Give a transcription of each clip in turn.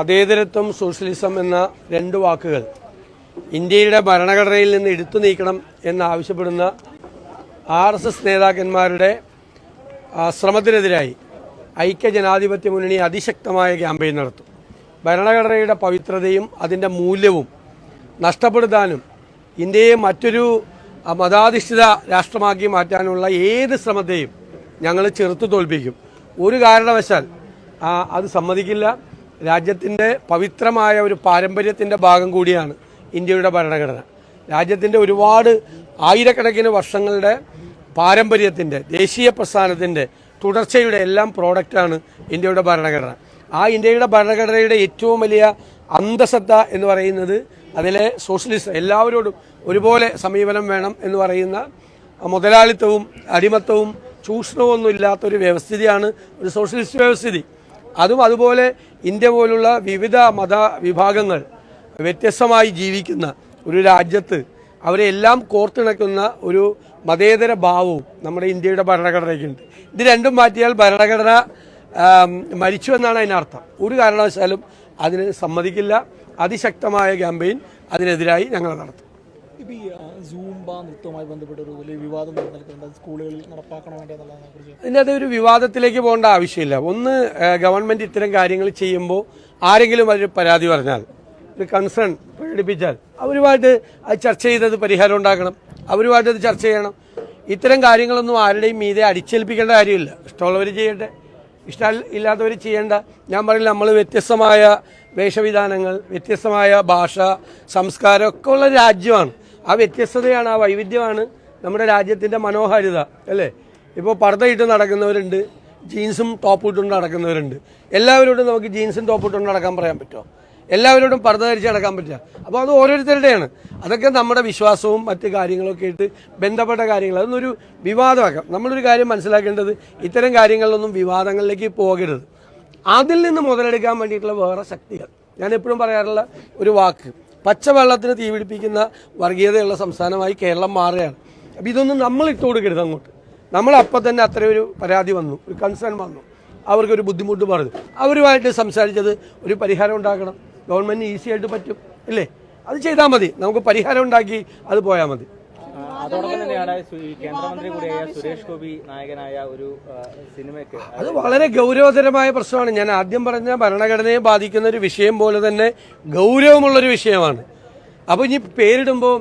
മതേതരത്വം സോഷ്യലിസം എന്ന രണ്ട് വാക്കുകൾ ഇന്ത്യയുടെ ഭരണഘടനയിൽ നിന്ന് എടുത്തു നീക്കണം എന്നാവശ്യപ്പെടുന്ന ആർ എസ് എസ് നേതാക്കന്മാരുടെ ശ്രമത്തിനെതിരായി ഐക്യ ജനാധിപത്യ മുന്നണി അതിശക്തമായ ക്യാമ്പയിൻ നടത്തും. ഭരണഘടനയുടെ പവിത്രതയും അതിന്റെ മൂല്യവും നഷ്ടപ്പെടുത്താനും ഇന്ത്യയെ മറ്റൊരു മതാധിഷ്ഠിത രാഷ്ട്രമാക്കി മാറ്റാനുള്ള ഏത് ശ്രമത്തെയും ഞങ്ങൾ ചെറുത്തു തോൽപ്പിക്കും. ഒരു കാരണവശാൽ അത് സമ്മതിക്കില്ല. രാജ്യത്തിന്റെ പവിത്രമായ ഒരു പാരമ്പര്യത്തിന്റെ ഭാഗം കൂടിയാണ് ഇന്ത്യയുടെ ഭരണഘടന. രാജ്യത്തിന്റെ ഒരുപാട് ആയിരക്കണക്കിന് വർഷങ്ങളുടെ പാരമ്പര്യത്തിന്റെ ദേശീയ പ്രസ്ഥാനത്തിന്റെ തുടർച്ചയുടെ എല്ലാം പ്രോഡക്റ്റാണ് ഇന്ത്യയുടെ ഭരണഘടന. ആ ഇന്ത്യയുടെ ഭരണഘടനയുടെ ഏറ്റവും വലിയ അന്തസത്ത എന്ന് പറയുന്നത് അതിലെ സോഷ്യലിസ്റ്റ് എല്ലാവരോടും ഒരുപോലെ സമീപനം വേണം എന്ന് പറയുന്ന മുതലാളിത്തവും അടിമത്തവും ചൂഷണവും ഒന്നും ഇല്ലാത്തൊരു വ്യവസ്ഥിതിയാണ് ഒരു സോഷ്യലിസ്റ്റ് വ്യവസ്ഥിതി. അതും അതുപോലെ ഇന്ത്യ പോലുള്ള വിവിധ മത വിഭാഗങ്ങൾ വ്യത്യസ്തമായി ജീവിക്കുന്ന ഒരു രാജ്യത്ത് അവരെ എല്ലാം കോർത്തിണക്കുന്ന ഒരു മതേതര ഭാവവും നമ്മുടെ ഇന്ത്യയുടെ ഭരണഘടനയ്ക്കുണ്ട്. ഇത് രണ്ടും മാറ്റിയാൽ ഭരണഘടന മരിച്ചു എന്നാണ് അതിനർത്ഥം. ഒരു കാരണവശാലും അതിന് സമ്മതിക്കില്ല. അതിശക്തമായ ക്യാമ്പയിൻ അതിനെതിരായി ഞങ്ങൾ നടത്തും. ഇപ്പൊ ഈ സൂംബ നൃത്തവുമായി ബന്ധപ്പെട്ട ഒരു വലിയ വിവാദം സ്കൂളുകളിൽ നടപ്പാക്കണം വേണ്ടി എന്നുള്ളതിനെ കുറിച്ച്. ഒരു വിവാദത്തിലേക്ക് പോകേണ്ട ആവശ്യമില്ല. ഒന്ന് ഗവൺമെന്റ് ഇത്തരം കാര്യങ്ങൾ ചെയ്യുമ്പോൾ ആരെങ്കിലും അതിൽ പരാതി പറഞ്ഞാൽ ഒരു കൺസേൺ പ്രകടിപ്പിച്ചാൽ അവരുമായിട്ട് അത് ചർച്ച ചെയ്തത് പരിഹാരം ഉണ്ടാക്കണം. അവരുമായിട്ട് അത് ചർച്ച ചെയ്യണം. ഇത്തരം കാര്യങ്ങളൊന്നും ആരുടെയും മീതെ അടിച്ചേൽപ്പിക്കേണ്ട കാര്യമില്ല. ഇഷ്ടമുള്ളവർ ചെയ്യട്ടെ. ഇഷ്ടം ഇല്ലാത്തവർ ചെയ്യേണ്ട. ഞാൻ പറയില്ല നമ്മൾ വ്യത്യസ്തമായ വേഷവിധാനങ്ങൾ വ്യത്യസ്തമായ ഭാഷ സംസ്കാരം ഒക്കെ ഉള്ള രാജ്യമാണ്. ആ വ്യത്യസ്തതയാണ് ആ വൈവിധ്യമാണ് നമ്മുടെ രാജ്യത്തിന്റെ മനോഹാരിത അല്ലേ? ഇപ്പോൾ പർദ്ദയിട്ട് നടക്കുന്നവരുണ്ട് ജീൻസും ടോപ്പ് ഇട്ടുകൊണ്ട് നടക്കുന്നവരുണ്ട്. എല്ലാവരോടും നമുക്ക് ജീൻസും ടോപ്പ് ഇട്ടുകൊണ്ട് നടക്കാൻ പറയാൻ പറ്റുമോ? എല്ലാവരോടും പർദ്ദ ധരിച്ച് നടക്കാൻ പറ്റില്ല അപ്പോൾ അത് ഓരോരുത്തരുടെയാണ്. അതൊക്കെ നമ്മുടെ വിശ്വാസവും മറ്റ് കാര്യങ്ങളൊക്കെ ആയിട്ട് ബന്ധപ്പെട്ട കാര്യങ്ങൾ. അതൊന്നൊരു വിവാദമാക്കാം. നമ്മളൊരു കാര്യം മനസ്സിലാക്കേണ്ടത് ഇത്തരം കാര്യങ്ങളിലൊന്നും വിവാദങ്ങളിലേക്ക് പോകരുത്. അതിൽ നിന്ന് മുതലെടുക്കാൻ വേണ്ടിയിട്ടുള്ള വേറെ ശക്തികൾ. ഞാൻ എപ്പോഴും പറയാറുള്ള ഒരു വാക്ക്. പച്ചവെള്ളത്തിന് തീപിടിപ്പിക്കുന്ന വർഗീയതയുള്ള സംസ്ഥാനമായി കേരളം മാറുകയാണ്. അപ്പോൾ ഇതൊന്നും നമ്മൾ ഇട്ട് കൊടുക്കരുത് അങ്ങോട്ട്. നമ്മൾ അപ്പം തന്നെ അത്ര ഒരു പരാതി വന്നു ഒരു കൺസേൺ വന്നു. അവർക്കൊരു ബുദ്ധിമുട്ട് പറഞ്ഞു. അവരുമായിട്ട് സംസാരിച്ചത് ഒരു പരിഹാരം ഉണ്ടാക്കണം. ഗവൺമെന്റ് ഈസി ആയിട്ട് പറ്റും ഇല്ലേ അത് ചെയ്താൽ മതി. നമുക്ക് പരിഹാരം ഉണ്ടാക്കി അത് പോയാൽ മതി. അതോടൊപ്പം തന്നെയാണ് സു- ഈ കേന്ദ്രമന്ത്രി കൂടിയായ സുരേഷ് ഗോപി നായകനായ ഒരു സിനിമയ്ക്ക് അത് വളരെ ഗൗരവതരമായ പ്രശ്നമാണ്. ഞാൻ ആദ്യം പറഞ്ഞ ഭരണഘടനയെ ബാധിക്കുന്ന ഒരു വിഷയം പോലെ തന്നെ ഗൗരവമുള്ള ഒരു വിഷയമാണ്. അപ്പോൾ ഇനി പേരിടുമ്പോൾ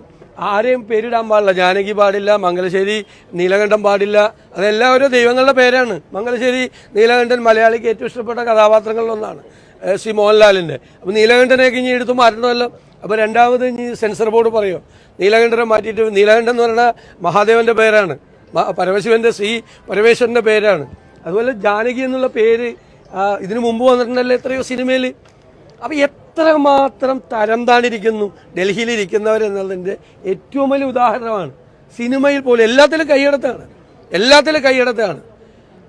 ആരെയും പേരിടാൻ പാടില്ല. ജാനകി പാടില്ല മംഗലശ്ശേരി നീലകണ്ഠം പാടില്ല. അതെല്ലാം ഓരോ ദൈവങ്ങളുടെ പേരാണ്. മംഗലശ്ശേരി നീലകണ്ഠൻ മലയാളിക്ക് ഏറ്റവും ഇഷ്ടപ്പെട്ട കഥാപാത്രങ്ങളിലൊന്നാണ് ശ്രീ മോഹൻലാലിന്റെ അപ്പോൾ നീലകണ്ഠനെയൊക്കെ ഇനി എടുത്ത് മാറ്റണമല്ലോ. അപ്പോൾ രണ്ടാമത് ഇനി സെൻസർ ബോർഡ് പറയുമോ നീലകണ്ഠനെ മാറ്റിയിട്ട് നീലകണ്ഠൻ എന്ന് പറഞ്ഞാൽ മഹാദേവന്റെ പേരാണ്. പരമശിവന്റെ ശ്രീ പരമേശ്വരന്റെ പേരാണ്. അതുപോലെ ജാനകി എന്നുള്ള പേര് ഇതിനു മുമ്പ് വന്നിട്ടുണ്ടല്ലോ എത്രയോ സിനിമയിൽ. അപ്പോൾ എത്രമാത്രം തരം താണിരിക്കുന്നു ഡൽഹിയിൽ ഇരിക്കുന്നവരെന്നുള്ളതിന്റെ ഏറ്റവും വലിയ ഉദാഹരണമാണ്. സിനിമയിൽ പോലും എല്ലാത്തിലും കൈയടത്താണ് എല്ലാത്തിലും കൈയടത്താണ്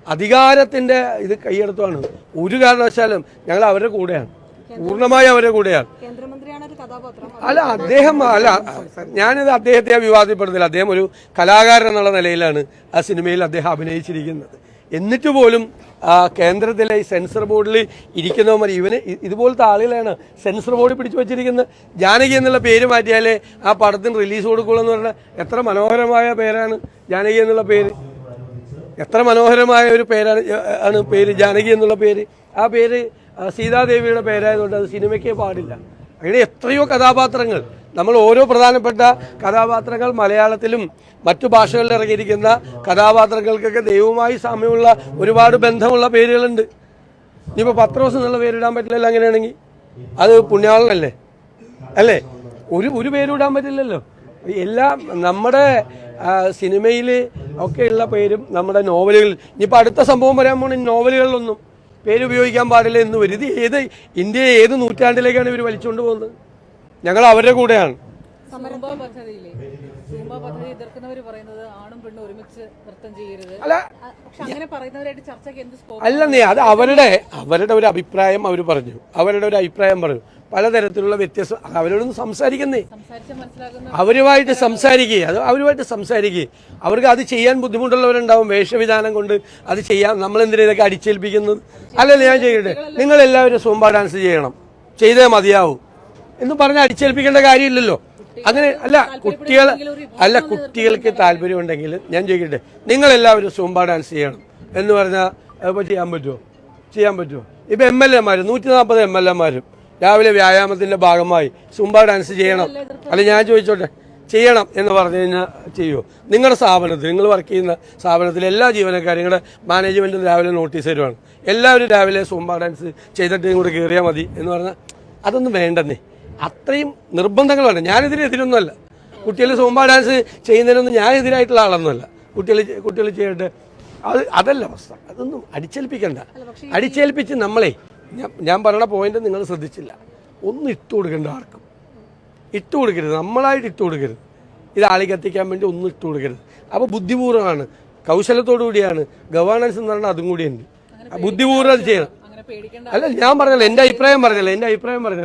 അധികാരത്തിന്റെ ഇത് കൈയെടുത്താണ് ഒരു കാരണവശാലും ഞങ്ങൾ അവരുടെ കൂടെയാണ്. പൂർണമായി അവരുടെ കൂടെയാണ്. അല്ല അദ്ദേഹം അല്ല ഞാനിത് അദ്ദേഹത്തെ വിവാദപ്പെടുന്നില്ല അദ്ദേഹം ഒരു കലാകാരൻ എന്നുള്ള നിലയിലാണ് ആ സിനിമയിൽ അദ്ദേഹം അഭിനയിച്ചിരിക്കുന്നത്. എന്നിട്ട് പോലും ആ കേന്ദ്രത്തിലെ ഈ സെൻസർ ബോർഡിൽ ഇരിക്കുന്നവന്മാർ ഇവന് ഇതുപോലത്തെ ആളുകളാണ് സെൻസർ ബോർഡ് പിടിച്ചു വെച്ചിരിക്കുന്നത്. ജാനകി എന്നുള്ള പേര് മാറ്റിയാലേ ആ പടത്തിന് റിലീസ് കൊടുക്കുള്ളൂ എന്ന് പറഞ്ഞാൽ എത്ര മനോഹരമായ പേരാണ് ജാനകി എന്നുള്ള പേര്. എത്ര മനോഹരമായ ഒരു പേരാണ് ആണ് പേര് ജാനകി എന്നുള്ള പേര്. ആ പേര് സീതാദേവിയുടെ പേരായതുകൊണ്ട് അത് സിനിമയ്ക്ക് പാടില്ല. അങ്ങനെ എത്രയോ കഥാപാത്രങ്ങൾ നമ്മൾ ഓരോ പ്രധാനപ്പെട്ട കഥാപാത്രങ്ങൾ മലയാളത്തിലും മറ്റു ഭാഷകളിൽ ഇറങ്ങിയിരിക്കുന്ന കഥാപാത്രങ്ങൾക്കൊക്കെ ദൈവവുമായി സാമ്യമുള്ള ഒരുപാട് ബന്ധമുള്ള പേരുകളുണ്ട്. ഇനിയിപ്പോൾ പത്രോസ് എന്നുള്ള പേരിടാൻ പറ്റില്ലല്ലോ അങ്ങനെയാണെങ്കിൽ. അത് പുണ്യാളനല്ലേ? അല്ലേ? ഒരു ഒരു പേരും ഇടാൻ പറ്റില്ലല്ലോ. എല്ലാം നമ്മുടെ സിനിമയിൽ ഒക്കെയുള്ള പേരും നമ്മുടെ നോവലുകളിൽ. ഇനിയിപ്പോൾ അടുത്ത സംഭവം വരാൻ പോകുന്ന നോവലുകളിലൊന്നും പേര് ഉപയോഗിക്കാൻ പാടില്ല എന്ന് വരും ഏത് ഇന്ത്യയെ ഏത് നൂറ്റാണ്ടിലേക്കാണ് ഇവർ വലിച്ചുകൊണ്ട് പോകുന്നത്? ഞങ്ങൾ അവരുടെ കൂടെയാണ്. സൂംബ പദ്ധതി എതിർക്കുന്നവർ പറയുന്നത് ആണും പെണ്ണും ഒരുമിച്ച് നൃത്തം ചെയ്യരുത്. അല്ല നീ പക്ഷെ അങ്ങനെ പറയുന്നവരായിട്ട് ചർച്ചയ്ക്ക് എന്ത് സ്കോപ്പ് അല്ലെന്നേ അത് അവരുടെ അവരുടെ ഒരു അഭിപ്രായം അവർ പറഞ്ഞു. അവരുടെ ഒരു അഭിപ്രായം പറഞ്ഞു. പലതരത്തിലുള്ള വ്യത്യസ്ത അവരോടൊന്നും സംസാരിക്കുന്നേ. അവരുമായിട്ട് സംസാരിക്കുക അത് അവരുമായിട്ട് സംസാരിക്കുക അവർക്ക് അത് ചെയ്യാൻ ബുദ്ധിമുട്ടുള്ളവരുണ്ടാവും. വേഷവിധാനം കൊണ്ട് അത് ചെയ്യാൻ നമ്മളെന്തിനാ ഇതൊക്കെ അടിച്ചേൽപ്പിക്കുന്നത് അല്ലല്ല ഞാൻ ചെയ്യട്ടെ. നിങ്ങൾ എല്ലാവരും സൂമ്പ ഡാൻസ് ചെയ്യണം. ചെയ്തേ മതിയാവും. എന്ന് പറഞ്ഞ് അടിച്ചേൽപ്പിക്കേണ്ട കാര്യമില്ലല്ലോ. അങ്ങനെ അല്ല കുട്ടികൾ അല്ല കുട്ടികൾക്ക് താല്പര്യമുണ്ടെങ്കിൽ ഞാൻ ചോദിക്കട്ടെ നിങ്ങളെല്ലാവരും സൂംബ ഡാൻസ് ചെയ്യണം എന്ന് പറഞ്ഞാൽ ഇപ്പോൾ ചെയ്യാൻ പറ്റുമോ ചെയ്യാൻ പറ്റുമോ ഇപ്പം എം എൽ എമാർ നൂറ്റി നാൽപ്പത് എം എൽ എമാരും രാവിലെ വ്യായാമത്തിന്റെ ഭാഗമായി സുംബ ഡാൻസ് ചെയ്യണം. അല്ല ഞാൻ ചോദിച്ചോട്ടെ ചെയ്യണം എന്ന് പറഞ്ഞു കഴിഞ്ഞാൽ ചെയ്യുമോ നിങ്ങളുടെ സ്ഥാപനത്തിൽ നിങ്ങൾ വർക്ക് ചെയ്യുന്ന സ്ഥാപനത്തിലെ എല്ലാ ജീവനക്കാരും നിങ്ങളുടെ മാനേജ്മെന്റും രാവിലെ നോട്ടീസ് തരുവാണ്. എല്ലാവരും രാവിലെ സുംബ ഡാൻസ് ചെയ്തിട്ട് ഇങ്ങോട്ട് കയറിയാൽ മതി എന്ന് പറഞ്ഞാൽ അതൊന്നും വേണ്ടെന്നേ. അത്രയും നിർബന്ധങ്ങൾ വേണ്ട ഞാനെതിരെ എതിരൊന്നുമല്ല. കുട്ടികൾ സോമ്പാ ഡാൻസ് ചെയ്യുന്നതിനൊന്നും ഞാൻ എതിരായിട്ടുള്ള ആളൊന്നുമല്ല കുട്ടികൾ കുട്ടികൾ ചെയ്യട്ടെ അത് അതല്ല അവസ്ഥ. അതൊന്നും അടിച്ചേൽപ്പിക്കണ്ട. അടിച്ചേൽപ്പിച്ച് നമ്മളെ ഞാൻ പറയണ പോയിന്റ് നിങ്ങൾ ശ്രദ്ധിച്ചില്ല. ഒന്നും ഇട്ട് കൊടുക്കേണ്ട ആർക്കും. ഇട്ട് കൊടുക്കരുത്. നമ്മളായിട്ട് ഇട്ട് കൊടുക്കരുത്. ഇത് ആളി കത്തിക്കാൻ വേണ്ടി ഒന്നും ഇട്ട് കൊടുക്കരുത്. അപ്പോൾ ബുദ്ധിപൂർവമാണ്. കൗശലത്തോടു കൂടിയാണ്. ഗവേണൻസ് എന്ന് പറഞ്ഞാൽ അതും കൂടിയുണ്ട്. ബുദ്ധിപൂർവം അത് ചെയ്യണം. അല്ല ഞാൻ പറഞ്ഞല്ലോ. എന്റെ അഭിപ്രായം പറഞ്ഞല്ലോ. എന്റെ അഭിപ്രായം പറഞ്ഞല്ലോ.